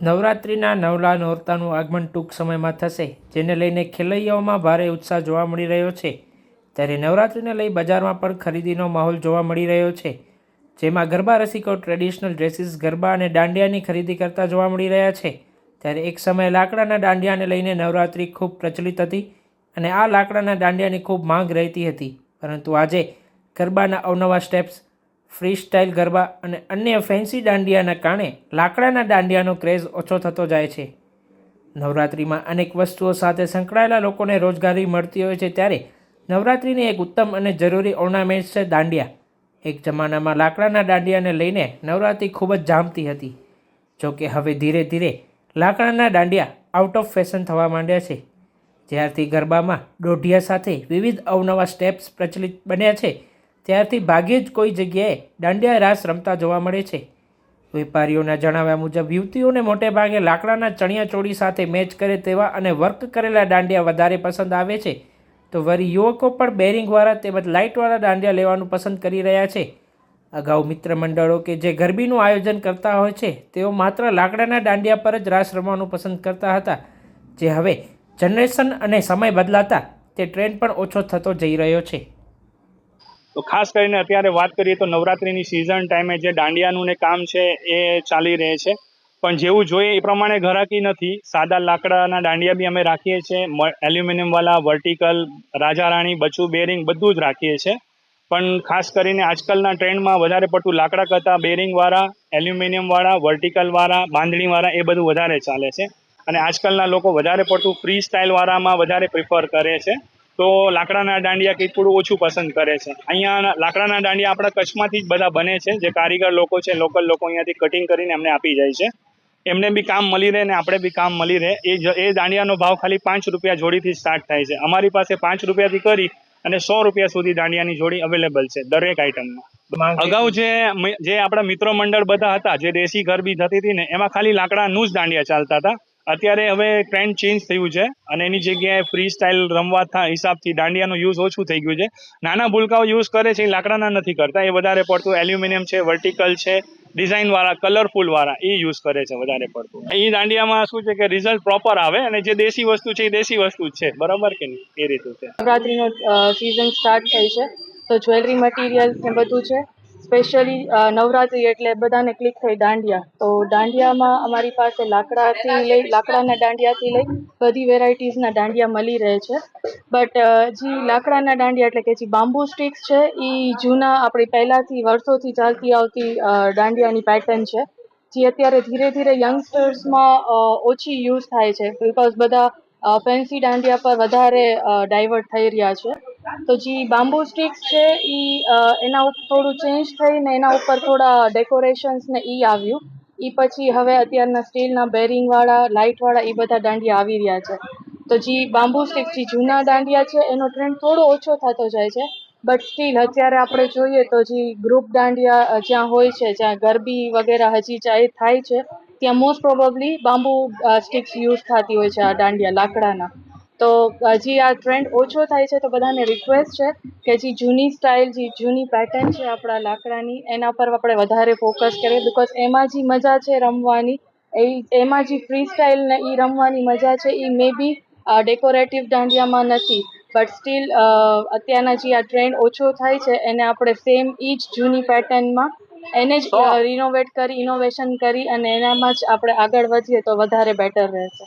નવરાત્રિના નવલા નોરતાનું આગમન ટૂંક સમયમાં થશે, જેને લઈને ખેલૈયાઓમાં ભારે ઉત્સાહ જોવા મળી રહ્યો છે. ત્યારે નવરાત્રિને લઈ બજારમાં પણ ખરીદીનો માહોલ જોવા મળી રહ્યો છે, જેમાં ગરબા રસિકો ટ્રેડિશનલ ડ્રેસીસ, ગરબા અને દાંડિયાની ખરીદી કરતા જોવા મળી રહ્યા છે. ત્યારે એક સમયે લાકડાના દાંડિયાને લઈને નવરાત્રિ ખૂબ પ્રચલિત હતી અને આ લાકડાના દાંડિયાની ખૂબ માંગ રહેતી હતી. પરંતુ આજે ગરબાના અવનવા સ્ટેપ્સ ફ્રી સ્ટાઇલ ગરબા અને અન્ય ફેન્સી દાંડિયાના કારણે લાકડાના દાંડિયાનો ક્રેઝ ઓછો થતો જાય છે. નવરાત્રિમાં અનેક વસ્તુઓ સાથે સંકળાયેલા લોકોને રોજગારી મળતી હોય છે ત્યારે નવરાત્રિની એક ઉત્તમ અને જરૂરી ઓર્નામેન્ટ છે દાંડિયા. એક જમાનામાં લાકડાના દાંડિયાને લઈને નવરાત્રિ ખૂબ જ જામતી હતી. જોકે હવે ધીરે ધીરે લાકડાના દાંડિયા આઉટ ઓફ ફેશન થવા માંડ્યા છે. જ્યારથી ગરબામાં દોઢિયા સાથે વિવિધ અવનવા સ્ટેપ્સ પ્રચલિત બન્યા છે ત્યારથી ભાગ્યે જ કોઈ જગ્યાએ દાંડિયા રાસ રમતા જોવા મળે છે. વેપારીઓના જણાવ્યા મુજબ, યુવતીઓને મોટે ભાગે લાકડાના ચણિયા ચોળી સાથે મેચ કરે તેવા અને વર્ક કરેલા દાંડિયા વધારે પસંદ આવે છે. તો વરી યુવકો પણ બેરિંગવાળા તેમજ લાઇટવાળા દાંડિયા લેવાનું પસંદ કરી રહ્યા છે. અગાઉ મિત્ર મંડળો કે જે ગરબીનું આયોજન કરતા હોય છે, તેઓ માત્ર લાકડાના દાંડિયા પર જ રાસ રમવાનું પસંદ કરતા હતા. જે હવે જનરેશન અને સમય બદલાતા તે ટ્રેન્ડ પણ ઓછો થતો જઈ રહ્યો છે. તો ખાસ કરીને અત્યારે વાત કરીએ તો નવરાત્રિની સિઝન ટાઈમે જે દાંડિયાનું ને કામ છે એ ચાલી રહે છે. પણ જેવું જોઈએ એ પ્રમાણે ઘરાકી નથી. સાદા લાકડાના દાંડિયા બી અમે રાખીએ છીએ. એલ્યુમિનિયમવાળા વર્ટિકલ રાજા રાણી બચુ બેરિંગ બધું જ રાખીએ છીએ પણ ખાસ કરીને આજકાલના ટ્રેન્ડમાં વધારે પડતું લાકડા કરતાં બેરિંગવાળા એલ્યુમિનિયમવાળા વર્ટિકલવાળા બાંધણીવાળા એ બધું વધારે ચાલે છે. અને આજકાલના લોકો વધારે પડતું ફ્રી સ્ટાઇલવાળામાં વધારે પ્રિફર કરે છે. તો લાકડાના દાંડિયા કંઈક થોડું ઓછું પસંદ કરે છે. અહીંયા લાકડાના દાંડિયા આપણા કચ્છમાંથી જ બધા બને છે. જે કારીગર લોકો છે લોકલ લોકો અહીંયાથી કટિંગ કરીને એમને આપી જાય છે. એમને બી કામ મળી રહે ને આપણે બી કામ મળી રહે. એ એ દાંડિયાનો ભાવ ખાલી પાંચ રૂપિયા જોડીથી સ્ટાર્ટ થાય છે. અમારી પાસે પાંચ રૂપિયાથી કરી અને સો રૂપિયા સુધી દાંડિયાની જોડી અવેલેબલ છે દરેક આઈટમમાં અગાઉ જે જે આપણા મિત્રો મંડળ બધા હતા જે દેશી ગરબી થતી હતી ને એમાં ખાલી લાકડાનું જ દાંડિયા ચાલતા હતા. અત્યારે હવે ટ્રેન્ડ ચેન્જ થયું છે અને એની જગ્યાએ ફ્રી સ્ટાઇલ રમવા હિસાબથી દાંડિયાનો યુઝ ઓછું થઈ ગયું છે. નાના ભૂલકાઓ યુઝ કરે છે એ લાકડાના નથી કરતા, એ વધારે પડતું એલ્યુમિનિયમ છે વર્ટિકલ છે ડિઝાઇન વાળા કલરફુલ વાળા એ યુઝ કરે છે વધારે પડતું. એ દાંડિયામાં શું છે કે રિઝલ્ટ પ્રોપર આવે અને જે દેશી વસ્તુ છે એ દેશી વસ્તુ છે. બરાબર કે નહીં? એ રીતે છે. નવરાત્રિનો સિઝન સ્ટાર્ટ થઈ છે. તો જ્વેલરી મટીરિયલ્સ ને બધું છે. સ્પેશિયલી નવરાત્રી એટલે બધાને ક્લિક થઈ દાંડિયા. તો દાંડિયામાં અમારી પાસે લાકડાથી લઈ, લાકડાના દાંડિયાથી લઈ બધી વેરાયટીઝના દાંડિયા મળી રહે છે. બટ જે લાકડાના દાંડિયા એટલે કે જે બાંબુ સ્ટિક્સ છે એ જૂના આપણી પહેલાંથી વર્ષોથી ચાલતી આવતી દાંડિયાની પેટર્ન છે. જે અત્યારે ધીરે ધીરે યંગસ્ટર્સમાં ઓછી યુઝ થાય છે. બિકોઝ બધા ફેન્સી દાંડિયા પર વધારે ડાયવર્ટ થઈ રહ્યા છે. તો જે બાંબુ સ્ટિક્સ છે એ એના ઉપર થોડું ચેન્જ થઈને એના ઉપર થોડા ડેકોરેશન્સ ને એ આવ્યું. એ પછી હવે અત્યારના સ્ટીલના બેરિંગવાળા લાઇટવાળા એ બધા દાંડિયા આવી રહ્યા છે. તો જે બાંબુ સ્ટિક જે જૂના દાંડિયા છે, એનો ટ્રેન્ડ થોડો ઓછો થતો જાય છે. બટ સ્ટીલ અત્યારે આપણે જોઈએ તો જે ગ્રુપ દાંડિયા જ્યાં હોય છે, જ્યાં ગરબી વગેરે હજી ચાહે થાય છે, ત્યાં most probably bamboo sticks use થતી હોય છે આ દાંડિયા લાકડાના. તો હજી આ ટ્રેન્ડ ઓછો થાય છે તો બધાને રિક્વેસ્ટ છે કે જે જૂની સ્ટાઇલ જે જૂની પેટર્ન છે આપણા લાકડાની એના પર આપણે વધારે ફોકસ કરીએ બિકોઝ એમાં જે મજા છે રમવાની એ એમાં જે ફ્રી સ્ટાઇલ ને એ રમવાની મજા છે એ મે બી ડેકોરેટિવ દાંડિયામાં નથી. બટ સ્ટીલ અત્યારના જે આ ટ્રેન્ડ ઓછો થાય છે એને આપણે સેમ એ જ જૂની પેટર્નમાં એને જ રિનોવેટ કરી ઇનોવેશન કરી અને એનામાં જ આપણે આગળ વધીએ તો વધારે બેટર રહેશે.